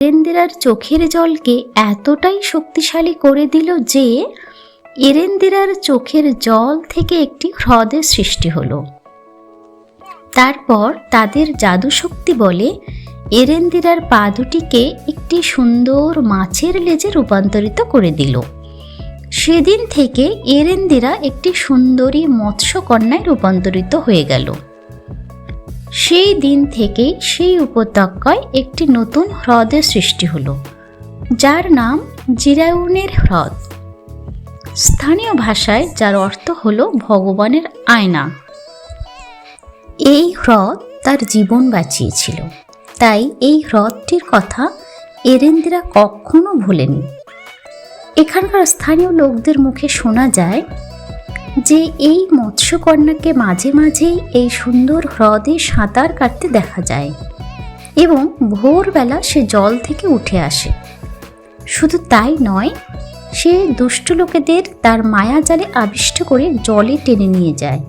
এরেন্দিরার চোখের জলকে এতটাই শক্তিশালী করে দিল যে এরেন্দিরার চোখের জল থেকে একটি হ্রদের সৃষ্টি হলো। তারপর তাদের জাদুশক্তি বলে এরেন্দিরার পা দুটিকে একটি সুন্দর মাছের লেজে রূপান্তরিত করে দিল। সেদিন থেকে এরেন্দিরা একটি সুন্দরী মৎস্যকন্যায় রূপান্তরিত হয়ে গেল। সেই দিন থেকে সেই উপত্যকায় একটি নতুন হ্রদের সৃষ্টি হলো, যার নাম জিরাউনের হ্রদ। স্থানীয় ভাষায় যার অর্থ হল ভগবানের আয়না। এই হ্রদ তার জীবন বাঁচিয়েছিল। তাই এই হ্রদটির কথা এরেন্দিরা কখনো ভোলেনি এখানকার স্থানীয় লোকদের মুখে শোনা যায় যে এই মৎস্যকন্যাকে মাঝে মাঝেই এই সুন্দর হ্রদে সাঁতার কাটতে দেখা যায় এবং ভোরবেলা সে জল থেকে উঠে আসে। শুধু তাই নয়, সে দুষ্ট লোকেদের তার মায়াজালে আবিষ্ট করে জলে টেনে নিয়ে যায়।